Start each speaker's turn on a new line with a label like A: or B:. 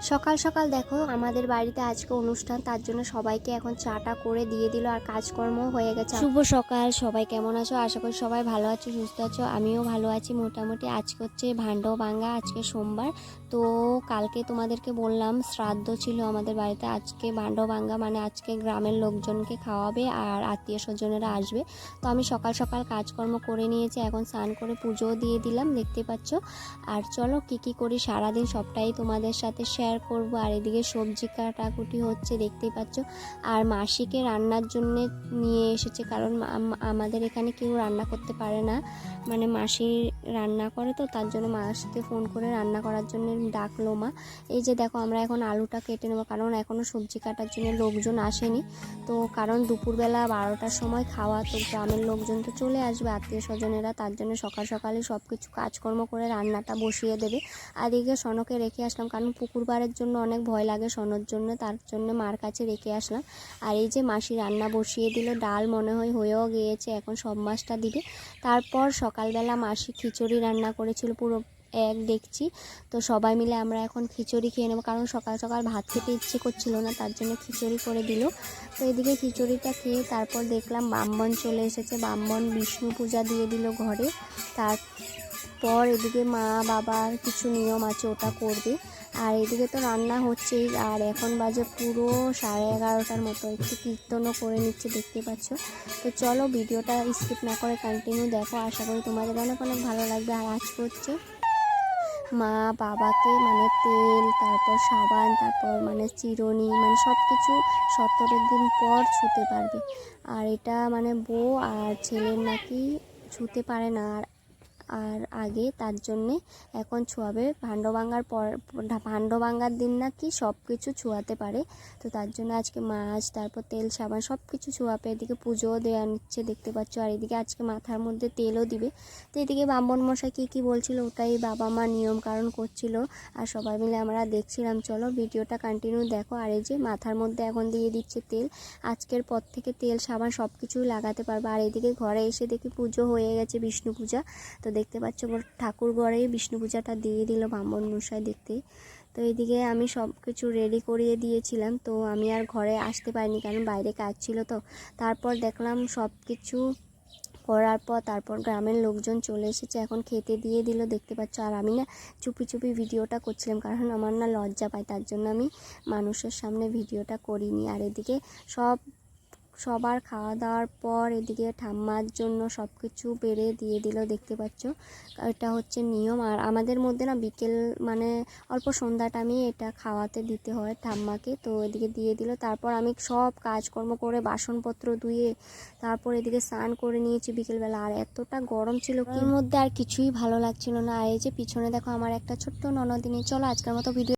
A: সকাল সকাল দেখো, আমাদের বাড়িতে আজকে অনুষ্ঠান, তার জন্য সবাইকে এখন চাটা করে দিয়ে দিল আর কাজকর্ম হয়ে গেছে। শুভ সকাল, সবাই কেমন আছো? আশা করি সবাই ভালো আছো, সুস্থ আছো। আমিও ভালো আছি মোটামুটি। আজকে হচ্ছে ভাণ্ড বাঙ্গা আজকে সোমবার। তো কালকে তোমাদেরকে বললাম, শ্রাদ্ধ ছিল আমাদের বাড়িতে। আজকে ভাণ্ড বাঙ্গা মানে আজকে গ্রামের লোকজনকে খাওয়াবে আর আত্মীয় স্বজনেরা আসবে। তো আমি সকাল সকাল কাজকর্ম করে নিয়েছি, এখন স্নান করে পুজোও দিয়ে দিলাম, দেখতে পাচ্ছ। আর চলো কি কি করি, সারাদিন সবটাই তোমাদের সাথে শেয়ার করব। আর এদিকে সবজি কাটাকুটি হচ্ছে, দেখতেই পাচ্ছ। আর মাসিকে রান্নার জন্য নিয়ে এসেছে, কারণ আমাদের এখানে কেউ রান্না করতে পারে না। মানে মাসি রান্না করে তো, তার জন্য মাসিকে ফোন করে রান্না করার জন্য ডাকলো মা। এই যে দেখো, আমরা এখন আলুটা কেটে নেব, কারণ এখনও সবজি কাটার জন্য লোকজন আসেনি। তো কারণ দুপুরবেলা বারোটার সময় খাওয়া, তো গ্রামের লোকজন তো চলে আসবে, আত্মীয় স্বজনেরা, তার জন্য সকাল সকালে সব কিছু কাজকর্ম করে রান্নাটা বসিয়ে দেবে। আর এদিকে সনকে রেখে আসলাম, কারণ পুকুর পাড়ের জন্য অনেক ভয় লাগে সনর জন্য, তার জন্য মার কাছে রেখে আসলাম। আর এই যে মাসি রান্না বসিয়ে দিল, ডাল মনে হয় হয়েও গিয়েছে, এখন সব মাছটা দিবে। তারপর সকালবেলা মাসি খিচুড়ি রান্না করেছিল, পুরো এক দেখছি। তো সবাই মিলে আমরা এখন খিচুড়ি খেয়ে নেব, কারণ সকাল সকাল ভাত খেতে ইচ্ছে করছিল না, তার জন্য খিচুড়ি করে দিল। তো এদিকে খিচুড়িটা খেয়ে তারপর দেখলাম বামবন চলে এসেছে। বামবন বিষ্ণু পূজা দিয়ে দিল ঘরে। তারপর এদিকে মা, বাবার কিছু নিয়ম আছে, ওটা করবে। আর এদিকে তো রান্না হচ্ছেই। আর এখন বাজে পুরো সাড়ে এগারোটার মতো। একটু কীর্তনও করে নিচ্ছে, দেখতে পাচ্ছ। তো চলো ভিডিওটা স্কিপ না করে কন্টিনিউ দেখো। আশা করি তোমাদের অনেক অনেক ভালো লাগবে। আর আজকে হচ্ছে মা বাবাকে মানে তেল, তারপর সাবান, তারপর মানে চিরুনি মানে সব কিছু সত্তরের দিন পর ছুতে পারবে। আর এটা মানে বউ আর ছেলের নাকি ছুতে পারে না। আর আর আগে তার জন্যে এখন ছোঁয়াবে। ভাণ্ড ভাঙ্গার পর ভাণ্ড ভাঙ্গার দিন নাকি সব কিছু ছোঁয়াতে পারে। তো তার জন্য আজকে মাছ, তারপর তেল, সাবান সব কিছু ছোঁয়াবে। এদিকে পুজোও দেওয়া নিচ্ছে, দেখতে পাচ্ছ। আর এদিকে আজকে মাথার মধ্যে তেলও দিবে। তো এদিকে ব্রাহ্মণ মশাই কী কী বলছিল ওটাই বাবা মা নিয়ম কারণ করছিল। আর সবাই মিলে আমরা দেখছিলাম। চলো ভিডিওটা কন্টিনিউ দেখো। আর এই যে মাথার মধ্যে এখন দিয়ে দিচ্ছে তেল। আজকের পর থেকে তেল, সাবান সব কিছুই লাগাতে পারবে। আর এদিকে ঘরে এসে দেখি পুজো হয়ে গেছে, বিষ্ণু পূজা। তো দেখতে পাচ্ছ, ওর ঠাকুর ঘরেই বিষ্ণু পূজাটা দিয়ে দিল ব্রাহ্মণ মশাই দেখতে। তো এদিকে আমি সব কিছু রেডি করিয়ে দিয়েছিলাম, তো আমি আর ঘরে আসতে পারিনি কারণ বাইরে কাজ ছিল তো। তারপর দেখলাম সব কিছু করার পর তারপর গ্রামের লোকজন চলে এসেছে, এখন খেতে দিয়ে দিল, দেখতে পাচ্ছ। আর আমি না চুপি চুপি ভিডিওটা করছিলাম কারণ আমার না লজ্জা পায়, তার জন্য আমি মানুষের সামনে ভিডিওটা করিনি। আর এদিকে সব সবার খাওয়া দাওয়ার পর এদিকে ঠাম্মার জন্য সব কিছু বেড়ে দিয়ে দিল, দেখতে পাচ্ছ? এটা হচ্ছে নিয়ম। আর আমাদের মধ্যে না বিকেল মানে অল্প সন্ধ্যা টাইমে এটা খাওয়াতে দিতে হয় ঠাম্মাকে। তো এদিকে দিয়ে দিল। তারপর আমি সব কাজকর্ম করে বাসনপত্র ধুয়ে তারপর এদিকে স্নান করে নিয়েছি বিকেলবেলা। আর এতটা গরম ছিল এর মধ্যে আর কিছুই ভালো লাগছিল না। আর এই যে পিছনে দেখো আমার একটা ছোট্ট ননদিনী। চলো আজকের মতো ভিডিও